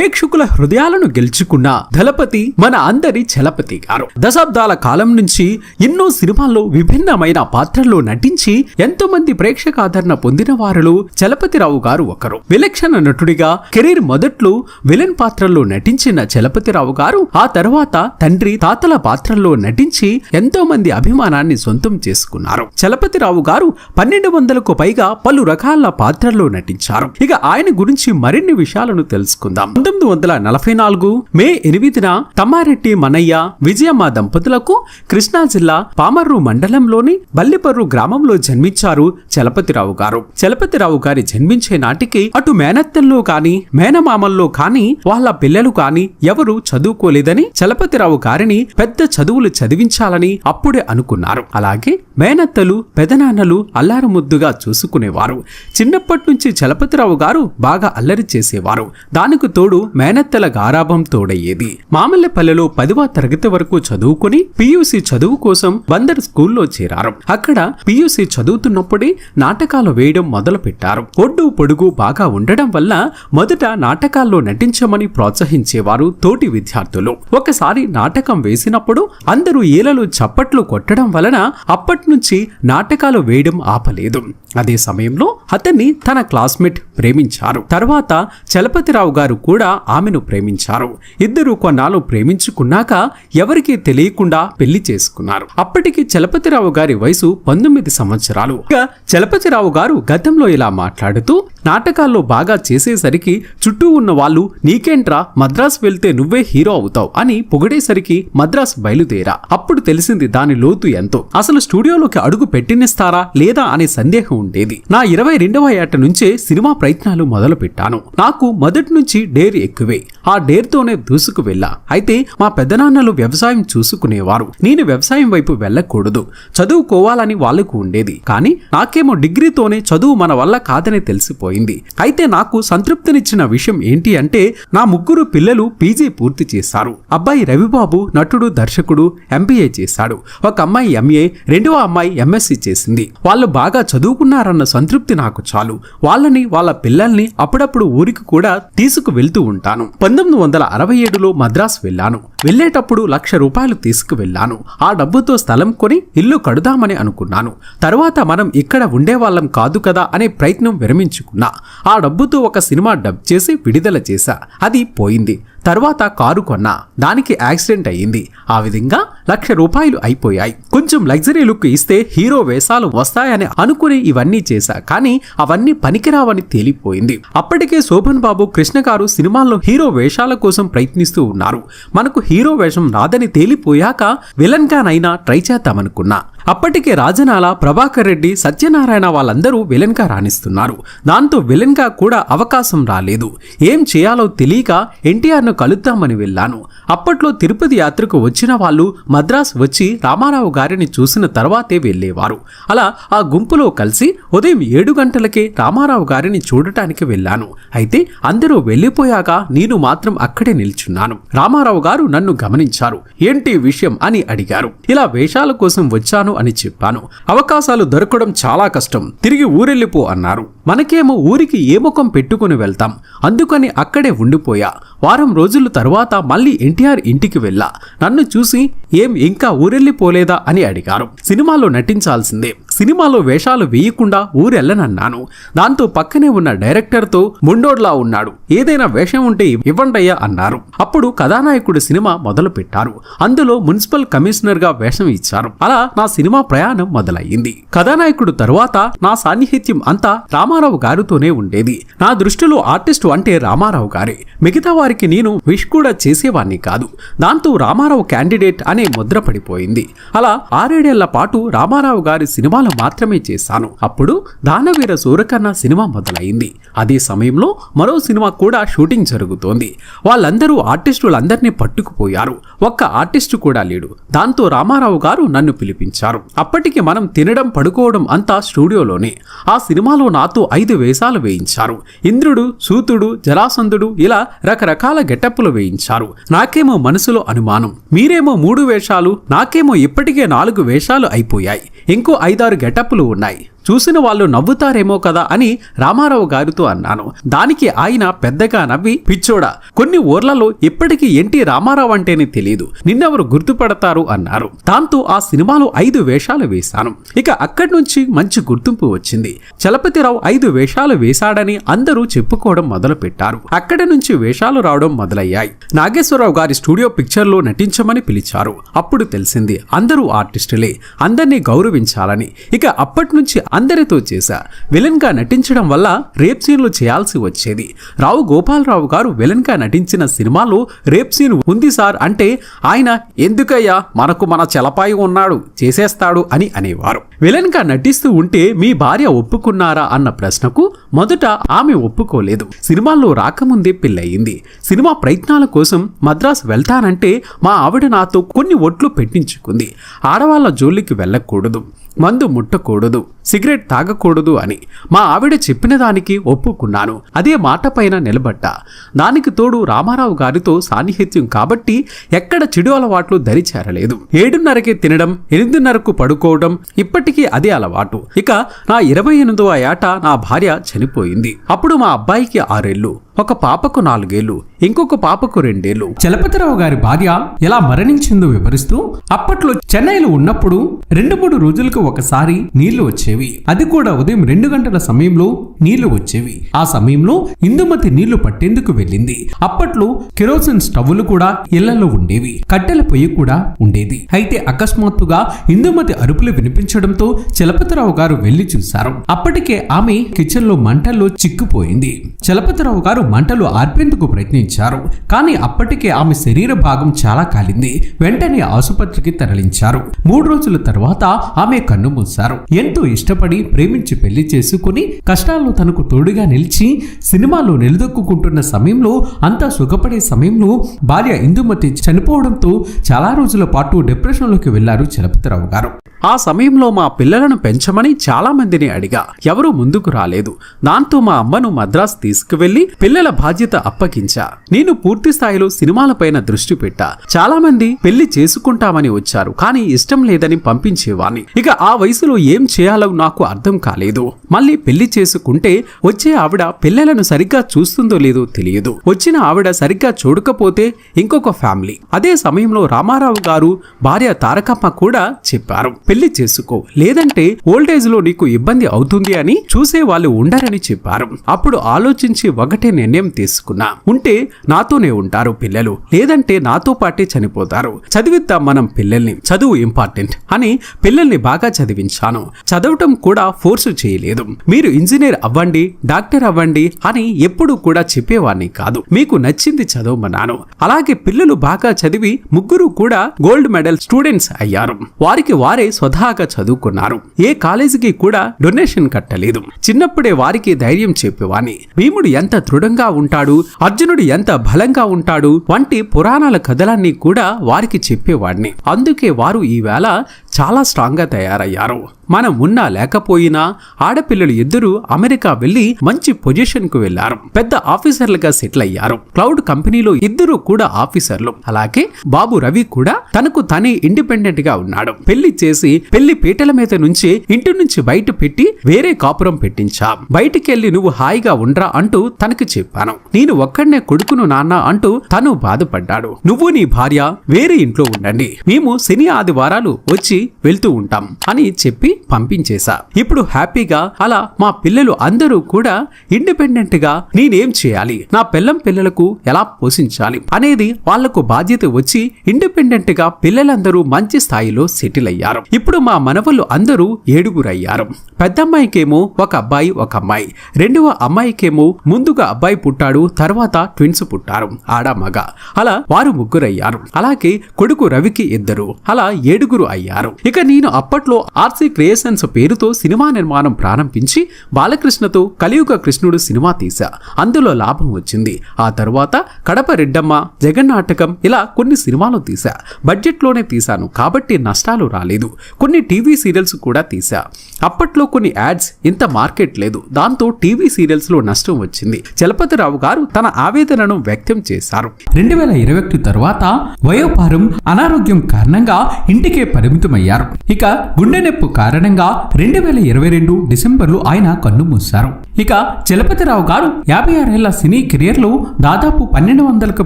ప్రేక్షకుల హృదయాలను గెలుచుకున్న దళపతి మన అందరి చలపతి గారు. దశాబ్దాల కాలం నుంచి ఎన్నో సినిమాల్లో విభిన్నమైన పాత్రల్లో నటించి ఎంతో మంది ప్రేక్షక ఆదరణ పొందిన వారిలో చలపతిరావు గారు ఒకరు. విలక్షణ నటుడిగా కెరీర్ మొదట్లో విలన్ పాత్రల్లో నటించిన చలపతిరావు గారు ఆ తర్వాత తండ్రి తాతల పాత్రల్లో నటించి ఎంతో మంది అభిమానాన్ని సొంతం చేసుకున్నారు. చలపతిరావు గారు పన్నెండు వందలకు పైగా పలు రకాల పాత్రల్లో నటించారు. ఇక ఆయన గురించి మరిన్ని విషయాలను తెలుసుకుందాం. పంతొమ్మిది వందల నలభై నాలుగు మే ఎనిమిదిన తమ్మారెడ్డి మనయ్య విజయమ్మ దంపతులకు కృష్ణా జిల్లా పామర్రు మండలంలోని బల్లిపర్రు గ్రామంలో జన్మించారు చలపతిరావు గారు. చలపతిరావు గారి జన్మించే నాటికి అటు మేనత్తల్లో కాని మేనమామల్లో కాని వాళ్ళ పిల్లలు కాని ఎవరు చదువుకోలేదని చలపతిరావు గారిని పెద్ద చదువులు చదివించాలని అప్పుడే అనుకున్నారు. అలాగే మేనత్తలు పెదనాన్నలు అల్లారముద్దుగా చూసుకునేవారు. చిన్నప్పటి నుంచి చలపతిరావు గారు బాగా అల్లరి చేసేవారు. దానికి తోడు మేనత్తల గారాభం తోడయ్యేది. మామల్లెపల్లెలో పదివ తరగతి వరకు చదువుకుని పియూసి చదువు కోసం బందర్ స్కూల్లో చేరారు. అక్కడ పియూసి చదువుతున్నప్పుడే నాటకాలు వేయడం మొదలు పెట్టారు ఒడ్డు పొడుగు బాగా ఉండడం వల్ల మొదట నాటకాల్లో నటించమని ప్రోత్సహించేవారు తోటి విద్యార్థులు. ఒకసారి నాటకం వేసినప్పుడు అందరూ ఈలలు చప్పట్లు కొట్టడం వలన అప్పట్నుంచి నాటకాలు వేయడం ఆపలేదు. అదే సమయంలో అతన్ని తన క్లాస్మేట్ ప్రేమించారు. తర్వాత చలపతిరావు గారు కూడా ఆమెను ప్రేమించారు. ఇద్దరు కొన్నాళ్ళు ప్రేమించుకున్నాక ఎవరికీ తెలియకుండా పెళ్ళి చేసుకున్నారు. అప్పటికి చలపతిరావు గారి వయసు పంతొమ్మిది సంవత్సరాలు. ఇక చలపతిరావు గారు గతంలో ఇలా మాట్లాడుతూ నాటకాల్లో బాగా చేసేసరికి చుట్టూ ఉన్న వాళ్ళు నీకేంట్రా మద్రాస్ వెళ్తే నువ్వే హీరో అవుతావు అని పొగిడేసరికి మద్రాస్ బయలుదేరా. అప్పుడు తెలిసింది దాని లోతు ఎంతో. అసలు స్టూడియోలోకి అడుగు పెట్టినిస్తారా లేదా? అనే సందేహం ఉండేది. నా ఇరవై రెండవ ఏట నుంచే సినిమా ప్రయత్నాలు మొదలు పెట్టాను నాకు మొదటి నుంచి డేర్ ఎక్కువే. ఆ డేర్తోనే దూసుకు వెళ్ళా. అయితే మా పెద్దనాన్నలు వ్యవసాయం చూసుకునేవారు. నేను వ్యవసాయం వైపు వెళ్ళకూడదు. చదువుకోవాలని వాళ్ళకు ఉండేది. కానీ నాకేమో డిగ్రీతోనే చదువు మన వల్ల కాదని తెలిసిపోయింది. అయితే నాకు సంతృప్తినిచ్చిన విషయం ఏంటి అంటే నా ముగ్గురు పిల్లలు పీజీ పూర్తి చేశారు. అబ్బాయి రవిబాబు నటుడు దర్శకుడు ఎంబీఏ చేశాడు. ఒక అమ్మాయి ఎంఏ రెండవ అమ్మాయి ఎంఎస్సి చేసింది. వాళ్ళు బాగా చదువుకున్నారన్న సంతృప్తి నాకు చాలు. వాళ్ళని వాళ్ళ పిల్లల్ని అప్పుడప్పుడు ఊరికి కూడా తీసుకు వెళ్తూ ఉంటాను. పంతొమ్మిది వందల అరవై ఏడులో మద్రాసు వెళ్ళాను. వెళ్ళేటప్పుడు లక్ష రూపాయలు తీసుకువెళ్ళాను. ఆ డబ్బుతో స్థలం కొని ఇల్లు కడుదామని అనుకున్నాను. తర్వాత మనం ఇక్కడ ఉండేవాళ్ళం కాదు కదా అనే ప్రయత్నం విరమించుకున్నా. ఆ డబ్బుతో ఒక సినిమా డబ్ చేసి విడుదల చేశా. అది పోయింది. తర్వాత కారు కొన్నా. దానికి యాక్సిడెంట్ అయ్యింది. ఆ విధంగా లక్ష రూపాయలు అయిపోయాయి. కొంచెం లగ్జరీ లుక్ ఇస్తే హీరో వేషాలు వస్తాయని అనుకుని ఇవన్నీ చేశా. కానీ అవన్నీ పనికిరావని తేలిపోయింది. అప్పటికే శోభన్ బాబు కృష్ణ గారు సినిమాల్లో హీరో వేషాల కోసం ప్రయత్నిస్తూ ఉన్నారు. మనకు హీరో వేషం రాదని తేలిపోయాక విలన్ గానైనా ట్రై చేద్దామనుకున్నా. అప్పటికే రాజనాల ప్రభాకర్ రెడ్డి సత్యనారాయణ వాళ్ళందరూ విలన్గా రాణిస్తున్నారు. దాంతో విలన్గా కూడా అవకాశం రాలేదు. ఏం చేయాలో తెలియక ఎన్టీఆర్ను కలుద్దామని వెళ్ళాను. అప్పట్లో తిరుపతి యాత్రకు వచ్చిన వాళ్ళు మద్రాస్ వచ్చి రామారావు గారిని చూసిన తర్వాతే వెళ్ళేవారు. అలా ఆ గుంపులో కలిసి ఉదయం ఏడు గంటలకే రామారావు గారిని చూడటానికి వెళ్ళాను. అయితే అందరూ వెళ్ళిపోయాక నేను మాత్రం అక్కడే నిల్చున్నాను. రామారావు గారు నన్ను గమనించారు. ఏంటి విషయం అని అడిగారు. ఇలా వేషాల కోసం వచ్చాను అని చెప్పాను. అవకాశాలు దొరకడం చాలా కష్టం. తిరిగి ఊరెళ్ళిపో అన్నారు. మనకేమో ఊరికి ఏ ముఖం పెట్టుకుని వెళ్తాం. అందుకని అక్కడే ఉండిపోయా. వారం రోజుల తర్వాత మళ్ళీ ఎన్టీఆర్ ఇంటికి వెళ్ళా. నన్ను చూసి ఏం ఇంకా ఊరెళ్ళిపోలేదా అని అడిగారు. సినిమాలో నటించాల్సిందే. సినిమాలో వేషాలు వేయకుండా ఊరెళ్ళనన్నాను. దాంతో పక్కనే ఉన్న డైరెక్టర్తో ముండోడ్లా ఉన్నాడు. ఏదైనా వేషం ఉంటే ఇవ్వండయ్యా అన్నారు. అప్పుడు కథానాయకుడు సినిమా మొదలు పెట్టారు అందులో మున్సిపల్ కమిషనర్గా వేషం ఇచ్చారు. అలా నా సినిమా ప్రయాణం మొదలయ్యింది. కథానాయకుడు తరువాత నా సాన్నిహిత్యం అంతా రామారావు గారితోనే ఉండేది. నా దృష్టిలో ఆర్టిస్టు అంటే రామారావు గారే. మిగతా వారికి నేను విష్ కూడా చేసేవాణ్ణి కాదు. దాంతో రామారావు క్యాండిడేట్ అనే ముద్ర పడిపోయింది. అలా ఆరేడేళ్ళ పాటు రామారావు గారి సినిమాలు మాత్రమే చేశాను. అప్పుడు దానవీర సూరకన్న సినిమా మొదలైంది. అదే సమయంలో మరో సినిమా కూడా షూటింగ్ జరుగుతోంది. వాళ్ళందరూ ఆర్టిస్టులందరినీ పట్టుకుపోయారు. ఒక్క ఆర్టిస్టు కూడా లేడు. దాంతో రామారావు గారు నన్ను పిలిపించారు. అప్పటికి మనం తినడం పడుకోవడం అంతా స్టూడియోలోనే. ఆ సినిమాలో నాతో ఐదు వేషాలు వేయించారు. ఇంద్రుడు సూతుడు జలాసంధుడు ఇలా రకరకాల గెటప్పులు వేయించారు. నాకేమో మనసులో అనుమానం. మీరేమో మూడు వేషాలు నాకేమో ఇప్పటికే నాలుగు వేషాలు అయిపోయాయి. ఇంకో ఐదారు గెటప్లు ఉన్నాయి. చూసిన వాళ్ళు నవ్వుతారేమో కదా అని రామారావు గారితో అన్నాను. దానికి ఆయన పెద్దగా నవ్వి పిచ్చోడా కొన్ని ఊర్లలో ఇప్పటికీ ఎన్టీ రామారావు అంటేనే తెలియదు నిన్నెవరు గుర్తుపడతారు? అన్నారు. దాంతో ఆ సినిమాలో ఐదు వేషాలు వేశాను. ఇక అక్కడి నుంచి మంచి గుర్తింపు వచ్చింది. చలపతిరావు ఐదు వేషాలు వేశాడని అందరూ చెప్పుకోవడం మొదలు పెట్టారు అక్కడి నుంచి వేషాలు రావడం మొదలయ్యాయి. నాగేశ్వరరావు గారి స్టూడియో పిక్చర్లో నటించమని పిలిచారు. అప్పుడు తెలిసింది అందరూ ఆర్టిస్టులే. అందరినీ గౌరవించాలని. ఇక అప్పటి నుంచి అందరితో చేశా. విలన్గా నటించడం వల్ల రేప్ సీన్లు చేయాల్సి వచ్చేది. రావు గోపాలరావు గారు విలన్గా నటించిన సినిమాలో రేప్ సీన్ ఉంది సార్ అంటే ఆయన ఎందుకయ్యా మనకు మన చలపాయి ఉన్నాడు చేసేస్తాడు అని అనేవారు. విలన్గా నటిస్తూ ఉంటే మీ భార్య ఒప్పుకున్నారా అన్న ప్రశ్నకు మొదట ఆమె ఒప్పుకోలేదు. సినిమాల్లో రాకముందే పెళ్ళయింది. సినిమా ప్రయత్నాల కోసం మద్రాసు వెళ్తానంటే మా ఆవిడ నాతో కొన్ని ఒట్లు పెట్టించుకుంది. ఆడవాళ్ళ జోలికి వెళ్ళకూడదు. మందు ముట్టకూడదు సిగరెట్ తాగకూడదు అని మా ఆవిడ చెప్పిన దానికి ఒప్పుకున్నాను. అదే మాట పైన నిలబడ్డా. దానికి తోడు రామారావు గారితో సాన్నిహిత్యం కాబట్టి ఎక్కడ చెడు అలవాట్లు దరిచేరలేదు ఏడున్నరకే తినడం ఎనిమిదిన్నరకు పడుకోవడం ఇప్పటికీ అదే అలవాటు. ఇక నా ఇరవై ఎనిమిదవ ఏట నా భార్య చనిపోయింది. అప్పుడు మా అబ్బాయికి ఆరేళ్ళు ఒక పాపకు నాలుగేళ్ళు ఇంకొక పాపకు రెండేళ్ళు. చలపతిరావు గారి భార్య ఎలా మరణించిందో వివరిస్తూ అప్పట్లో చెన్నైలో ఉన్నప్పుడు రెండు మూడు రోజులకు ఒకసారి నీళ్ళు వచ్చేవి. అది కూడా ఉదయం రెండు గంటల సమయంలో నీళ్ళు వచ్చేవి. ఆ సమయంలో ఇందుమతి నీళ్ళు పట్టేందుకు వెళ్ళింది. అప్పట్లో కిరోసిన్ స్టవ్లు కూడా ఇళ్ళలో ఉండేవి కట్టెల పొయ్యి కూడా ఉండేది. అయితే అకస్మాత్తుగా ఇందుమతి అరుపులు వినిపించడంతో చలపతిరావు గారు వెళ్ళి చూశారు. అప్పటికే ఆమె కిచెన్లో మంటల్లో చిక్కుపోయింది. చలపతిరావు గారు మంటలు ఆర్పేందుకు ప్రయత్నించారు. కానీ అప్పటికే ఆమె శరీర భాగం చాలా కాలింది. వెంటనే ఆసుపత్రికి తరలించారు. మూడు రోజుల తర్వాత ఆమె కన్ను మూశారు. ఎంతో ఇష్టపడి ప్రేమించి పెళ్ళి చేసుకుని కష్టాల్లో తనకు తోడుగా నిలిచి సినిమాలో నిలదొక్కుంటున్న సమయంలో అంతా సుఖపడే సమయంలో భార్య ఇందుమతి చనిపోవడంతో చాలా రోజుల పాటు డిప్రెషన్లోకి వెళ్ళారు చలపతిరావు గారు. ఆ సమయంలో మా పిల్లలను పెంచమని చాలా మందిని అడిగా. ఎవరూ ముందుకు రాలేదు. దాంతో మా అమ్మను మద్రాసు తీసుకువెళ్ళి పిల్లల బాధ్యత అప్పగించా. నేను పూర్తి స్థాయిలో సినిమాలపైన దృష్టి పెట్టా. చాలా మంది పెళ్ళి చేసుకుంటామని వచ్చారు కానీ ఇష్టం లేదని పంపించేవాణ్ణి. ఇక ఆ వయసులో ఏం చేయాలో నాకు అర్థం కాలేదు. మళ్ళీ పెళ్ళి చేసుకుంటే వచ్చే ఆవిడ పిల్లలను సరిగ్గా చూస్తుందో లేదో తెలియదు. వచ్చిన ఆవిడ సరిగ్గా చూడకపోతే ఇంకొక ఫ్యామిలీ. అదే సమయంలో రామారావు గారు భార్య తారకమ్మ కూడా చెప్పారు పెళ్ళి చేసుకో. లేదంటే ఓల్డేజ్లో నీకు ఇబ్బంది అవుతుంది అని చూసే వాళ్ళు ఉండరని చెప్పారు. అప్పుడు ఆలోచించి ఒకటే నిర్ణయం తీసుకున్నా. ఉంటే నాతోనే ఉంటారు పిల్లలు. లేదంటే నాతో పాటే చనిపోతారు. చదివిద్దాం మనం పిల్లల్ని. చదువు ఇంపార్టెంట్ అని పిల్లల్ని బాగా చదివించాను. చదవటం కూడా ఫోర్స్ చేయలేదు. మీరు ఇంజనీర్ అవ్వండి డాక్టర్ అవ్వండి అని ఎప్పుడు కూడా చెప్పేవాడిని కాదు. మీకు నచ్చింది చదవమన్నాను. అలాగే పిల్లలు బాగా చదివి ముగ్గురు కూడా గోల్డ్ మెడల్ స్టూడెంట్స్ అయ్యారు. వారికి వారే స్వతహాగా చదువుకున్నారు. ఏ కాలేజీకి కూడా డొనేషన్ కట్టలేదు. చిన్నప్పుడే వారికి ధైర్యం చెప్పేవాణ్ణి. భీముడు ఎంత దృఢంగా ఉంటాడు. అర్జునుడు ఎంత బలంగా ఉంటాడు? వంటి పురాణాల కథలన్నీ కూడా వారికి చెప్పేవాడిని. అందుకే వారు ఈవేళ చాలా స్ట్రాంగ్గా తయారయ్యారు. మనం ఉన్నా లేకపోయినా ఆడపిల్లలు ఇద్దరు అమెరికా వెళ్ళి మంచి పొజిషన్కు వెళ్ళారు పెద్ద ఆఫీసర్లుగా సెటిల్ అయ్యారు. క్లౌడ్ కంపెనీలో ఇద్దరు కూడా ఆఫీసర్లు అలాగే బాబు రవి కూడా తనకు తనే ఇండిపెండెంట్గా ఉన్నాడు. పెళ్ళి చేసి పెళ్ళి పీటల మీద నుంచి ఇంటి నుంచి బయట పెట్టి వేరే కాపురం పెట్టించా. బయటికెళ్ళి నువ్వు హాయిగా ఉండ్రా అంటూ తనకి చెప్పాను. నేను ఒక్కడనే కొడుకును నాన్న అంటూ తను బాధపడ్డాడు. నువ్వు నీ భార్య వేరే ఇంట్లో ఉండండి. మేము శని ఆదివారాలు వచ్చి వెళ్తూ ఉంటాం అని చెప్పి పంపించేశా. ఇప్పుడు హ్యాపీగా అలా మా పిల్లలు అందరూ కూడా ఇండిపెండెంట్గా నేనేం చేయాలి? నా పిల్లం పిల్లలకు ఎలా పోషించాలి? అనేది వాళ్ళకు బాధ్యత వచ్చి ఇండిపెండెంట్గా పిల్లలందరూ మంచి స్థాయిలో సెటిల్ అయ్యారు. ఇప్పుడు మా మనవళ్ళు అందరూ ఏడుగురు అయ్యారు పెద్దమ్మాయికేమో ఒక అబ్బాయి ఒక అమ్మాయి. రెండవ అమ్మాయికేమో ముందుగా అబ్బాయి పుట్టాడు తర్వాత ట్విన్స్ పుట్టారు ఆడ మగ. అలా వారు ముగ్గురయ్యారు. అలాగే కొడుకు రవికి ఇద్దరు. అలా ఏడుగురు అయ్యారు. ఇక నేను అప్పట్లో ఆర్సీ క్రియేషన్స్ పేరుతో సినిమా నిర్మాణం ప్రారంభించి బాలకృష్ణతో కలియుగ కృష్ణుడు సినిమా తీశా. అందులో లాభం వచ్చింది. ఆ తర్వాత కడప రెడ్డమ్మ జగన్నాటకం ఇలా కొన్ని సినిమాలు తీశా. బడ్జెట్లోనే తీశాను కాబట్టి నష్టాలు రాలేదు. కొన్ని టీవీ సీరియల్స్ కూడా తీశా. అప్పట్లో కొన్ని యాడ్స్ ఇంత మార్కెట్ లేదు. దాంతో టీవీ సీరియల్స్లో నష్టం వచ్చింది. చలపతిరావు గారు తన ఆవేదనను వ్యక్తం చేశారు. రెండు వేల ఇరవై ఒకటి తర్వాత వయోపారం అనారోగ్యం కారణంగా ఇంటికే పరిమితమై దూరమయ్యారు ఇక గుండె నొప్పి కారణంగా రెండు వేల ఇరవై రెండు డిసెంబర్లో ఆయన కన్ను మూశారు. ఇక చలపతిరావు గారు యాభై ఆరేళ్ళ సినీ కెరియర్లో దాదాపు పన్నెండు వందలకు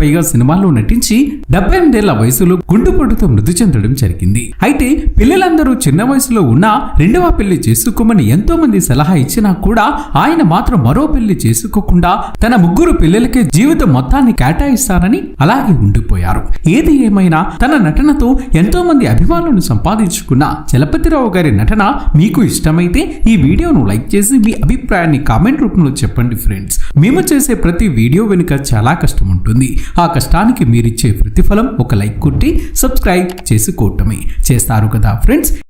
పైగా సినిమాల్లో నటించి డెబ్బై ఎనిమిదేళ్ళ వయసులో గుండెపోటుతో మృతి చెందడం జరిగింది. అయితే పిల్లలందరూ చిన్న వయసులో ఉన్నా రెండవ పెళ్ళి చేసుకోమని ఎంతో మంది సలహా ఇచ్చినా కూడా ఆయన మాత్రం మరో పెళ్ళి చేసుకోకుండా తన ముగ్గురు పిల్లలకే జీవితం మొత్తాన్ని కేటాయిస్తానని అలాగే ఉండిపోయారు. ఏది ఏమైనా తన నటనతో ఎంతో మంది అభిమానులను సంపాదించుకున్న చలపతిరావు గారి నటన మీకు ఇష్టమైతే ఈ వీడియోను లైక్ చేసి మీ అభిప్రాయాన్ని కామెంట్ రూపంలో చెప్పండి ఫ్రెండ్స్. మేము చేసే ప్రతి వీడియో వెనుక చాలా కష్టం ఉంటుంది. ఆ కష్టానికి మీరిచ్చే ప్రతిఫలం ఒక లైక్ కొట్టి సబ్స్క్రైబ్ చేసుకోవటమే. చేస్తారు కదా ఫ్రెండ్స్?